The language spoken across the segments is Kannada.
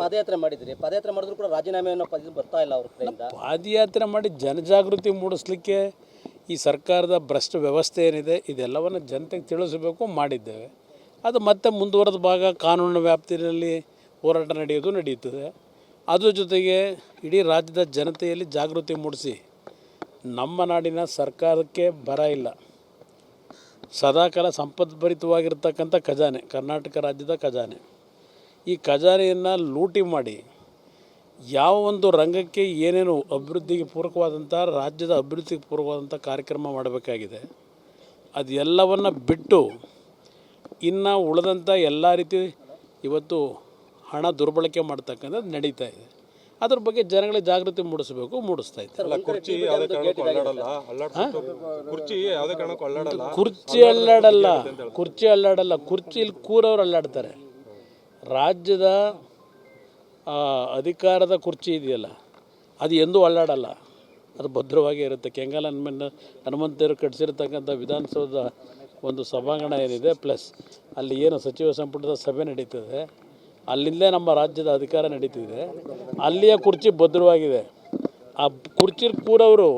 ಪಾದಯಾತ್ರೆ ಮಾಡಿದ್ರಿ. ಪಾದಯಾತ್ರೆ ಮಾಡಿದ್ರು ಕೂಡ ರಾಜೀನಾಮೆಯನ್ನು ಬರ್ತಾ ಇಲ್ಲ ಅವ್ರ ಕಡೆಯಿಂದ ಪಾದಯಾತ್ರೆ ಮಾಡಿ ಜನಜಾಗೃತಿ ಮೂಡಿಸ್ಲಿಕ್ಕೆ ಈ ಸರ್ಕಾರದ ಭ್ರಷ್ಟ ವ್ಯವಸ್ಥೆ ಏನಿದೆ, ಇದೆಲ್ಲವನ್ನು ಜನತೆಗೆ ತಿಳಿಸಬೇಕು ಮಾಡಿದ್ದೇವೆ. ಅದು ಮತ್ತೆ ಮುಂದುವರೆದ ಭಾಗ ಕಾನೂನಿನ ವ್ಯಾಪ್ತಿಯಲ್ಲಿ ಹೋರಾಟ ನಡೆಯೋದು ನಡೆಯುತ್ತದೆ ಅದರ ಜೊತೆಗೆ ಇಡೀ ರಾಜ್ಯದ ಜನತೆಯಲ್ಲಿ ಜಾಗೃತಿ ಮೂಡಿಸಿ, ನಮ್ಮ ನಾಡಿನ ಸರ್ಕಾರಕ್ಕೆ ಬರ ಇಲ್ಲ. ಸದಾಕಾಲ ಸಂಪದ್ಭರಿತವಾಗಿರ್ತಕ್ಕಂಥ ಖಜಾನೆ, ಕರ್ನಾಟಕ ರಾಜ್ಯದ ಖಜಾನೆ. ಈ ಖಜಾನೆಯನ್ನು ಲೂಟಿ ಮಾಡಿ ಯಾವ ಒಂದು ರಂಗಕ್ಕೆ ಏನೇನು ಅಭಿವೃದ್ಧಿಗೆ ಪೂರಕವಾದಂಥ ರಾಜ್ಯದ ಅಭಿವೃದ್ಧಿಗೆ ಪೂರಕವಾದಂಥ ಕಾರ್ಯಕ್ರಮ ಮಾಡಬೇಕಾಗಿದೆ ಅದೆಲ್ಲವನ್ನು ಬಿಟ್ಟು ಇನ್ನು ಉಳಿದಂಥ ಎಲ್ಲ ರೀತಿ ಇವತ್ತು ಹಣ ದುರ್ಬಳಕೆ ಮಾಡ್ತಕ್ಕಂಥದ್ದು ನಡೀತಾ ಇದೆ. ಅದ್ರ ಬಗ್ಗೆ ಜನಗಳಿಗೆ ಜಾಗೃತಿ ಮೂಡಿಸಬೇಕು ಮೂಡಿಸ್ತಾ ಇದ್ದಾರೆ. ಅಲ್ಲ ಕುರ್ಚಿ ಅಲ್ಲಾಡಲ್ಲ. ಕುರ್ಚಿ ಅಲ್ಲಾಡಲ್ಲ. ಕುರ್ಚಿ ಅಲ್ಲಾಡಲ್ಲ. ಕುರ್ಚಿ ಅಲ್ಲಾಡಲ್ಲ. ಕುರ್ಚಿಲಿ ಕೂರೋರು ಅಲ್ಲಾಡ್ತಾರೆ. ರಾಜ್ಯದ ಅಧಿಕಾರದ ಕುರ್ಚಿ ಇದೆಯಲ್ಲ, ಅದು ಎಂದೂ ಅಲ್ಲಾಡಲ್ಲ. ಅದು ಭದ್ರವಾಗೇ ಇರುತ್ತೆ. ಕೆಂಗಲ್ ಹನುಮನ ಹನುಮಂತರು ಕಟ್ಟಿಸಿರ್ತಕ್ಕಂಥ ವಿಧಾನಸೌಧದ ಒಂದು ಸಭಾಂಗಣ ಏನಿದೆ, ಪ್ಲಸ್ ಅಲ್ಲಿ ಏನು ಸಚಿವ ಸಂಪುಟದ ಸಭೆ ನಡೀತದೆ, ಅಲ್ಲಿಂದಲೇ ನಮ್ಮ ರಾಜ್ಯದ ಅಧಿಕಾರ ನಡೀತಿದೆ. ಅಲ್ಲಿಯ ಕುರ್ಚಿ ಭದ್ರವಾಗಿದೆ. ಆ ಕುರ್ಚಿ ಕೂರೋರು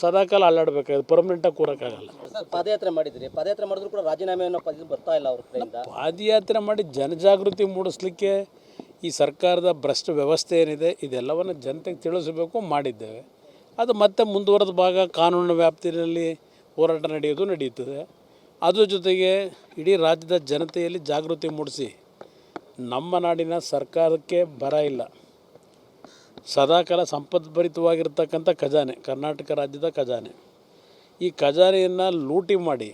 ಸದಾಕಾಲ ಅಲ್ಲಾಡಬೇಕಾಗಿದೆ ಪರ್ಮನೆಂಟಾಗಿ ಕೂರೋಕ್ಕಾಗಲ್ಲ. ಪಾದಯಾತ್ರೆ ಮಾಡಿದ್ರಿ. ಪಾದಯಾತ್ರೆ ಮಾಡಿದ್ರು ಕೂಡ ರಾಜೀನಾಮೆಯನ್ನು ಪದ ಬರ್ತಾ ಇಲ್ಲ ಅವ್ರ ಕಡೆಯಿಂದ. ಪಾದಯಾತ್ರೆ ಮಾಡಿ ಜನಜಾಗೃತಿ ಮೂಡಿಸ್ಲಿಕ್ಕೆ ಈ ಸರ್ಕಾರದ ಭ್ರಷ್ಟ ವ್ಯವಸ್ಥೆ ಏನಿದೆ ಇದೆಲ್ಲವನ್ನು ಜನತೆಗೆ ತಿಳಿಸಬೇಕು ಮಾಡಿದ್ದೇವೆ. ಅದು ಮತ್ತೆ ಮುಂದುವರೆದ ಭಾಗ ಕಾನೂನಿನ ವ್ಯಾಪ್ತಿಯಲ್ಲಿ ಹೋರಾಟ ನಡೆಯೋದು ನಡೆಯುತ್ತದೆ ಅದ್ರ ಜೊತೆಗೆ ಇಡೀ ರಾಜ್ಯದ ಜನತೆಯಲ್ಲಿ ಜಾಗೃತಿ ಮೂಡಿಸಿ ನಮ್ಮ ನಾಡಿನ ಸರ್ಕಾರಕ್ಕೆ ಬರ ಇಲ್ಲ. ಸದಾಕಾಲ ಸಂಪದ್ಭರಿತವಾಗಿರ್ತಕ್ಕಂಥ ಖಜಾನೆ, ಕರ್ನಾಟಕ ರಾಜ್ಯದ ಖಜಾನೆ. ಈ ಖಜಾನೆಯನ್ನು ಲೂಟಿ ಮಾಡಿ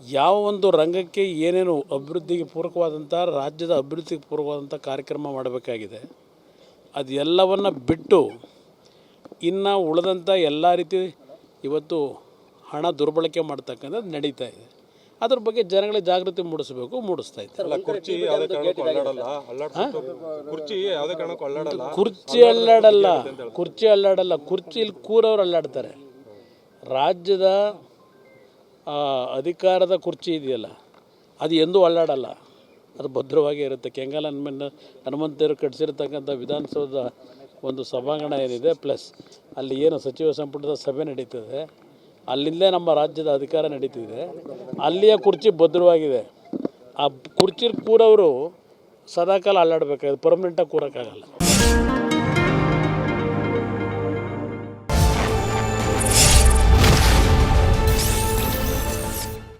ಯಾವ ಒಂದು ರಂಗಕ್ಕೆ ಏನೇನು ಅಭಿವೃದ್ಧಿಗೆ ಪೂರಕವಾದಂಥ, ರಾಜ್ಯದ ಅಭಿವೃದ್ಧಿಗೆ ಪೂರಕವಾದಂಥ ಕಾರ್ಯಕ್ರಮ ಮಾಡಬೇಕಾಗಿದೆ. ಅದೆಲ್ಲವನ್ನು ಬಿಟ್ಟು ಇನ್ನು ಉಳಿದಂಥ ಎಲ್ಲ ರೀತಿ ಇವತ್ತು ಹಣ ದುರ್ಬಳಕೆ ಮಾಡ್ತಕ್ಕಂಥದ್ದು ನಡೀತಾ ಇದೆ. ಅದ್ರ ಬಗ್ಗೆ ಜನಗಳಿಗೆ ಜಾಗೃತಿ ಮೂಡಿಸಬೇಕು ಮೂಡಿಸ್ತಾ ಇದ್ದಾರೆ. ಕುರ್ಚಿ ಅಲ್ಲಾಡಲ್ಲ. ಕುರ್ಚಿ ಯಾವುದೇ ಕಾರಣಕ್ಕೂ ಅಲ್ಲಾಡಲ್ಲ. ಕುರ್ಚಿ ಅಲ್ಲಾಡಲ್ಲ. ಕುರ್ಚಿ ಅಲ್ಲಾಡಲ್ಲ. ಕುರ್ಚಿಲಿ ಕೂರೋರು ಅಲ್ಲಾಡ್ತಾರೆ. ರಾಜ್ಯದ ಆ, ಅಧಿಕಾರದ ಕುರ್ಚಿ ಇದೆಯಲ್ಲ ಅದು ಎಂದೂ ಅಲ್ಲಾಡಲ್ಲ. ಅದು ಭದ್ರವಾಗಿ ಇರುತ್ತೆ. ಕೆಂಗಲ್ ಹನುಮನ ಹನುಮಂತರು ಕಟ್ಟಿಸಿರ್ತಕ್ಕಂಥ ವಿಧಾನಸೌಧದ ಒಂದು ಸಭಾಂಗಣ ಏನಿದೆ ಪ್ಲಸ್ ಅಲ್ಲಿ ಏನು ಸಚಿವ ಸಂಪುಟದ ಸಭೆ ನಡೀತದೆ ಅಲ್ಲಿಂದಲೇ ನಮ್ಮ ರಾಜ್ಯದ ಅಧಿಕಾರ ನಡೀತಿದೆ. ಅಲ್ಲಿಯ ಕುರ್ಚಿ ಭದ್ರವಾಗಿದೆ. ಆ ಕುರ್ಚಿ ಕೂರವರು ಸದಾಕಾಲ ಅಲ್ಲಾಡಬೇಕಾಗಿದೆ. ಪರ್ಮನೆಂಟಾಗಿ ಕೂರೋಕ್ಕಾಗಲ್ಲ.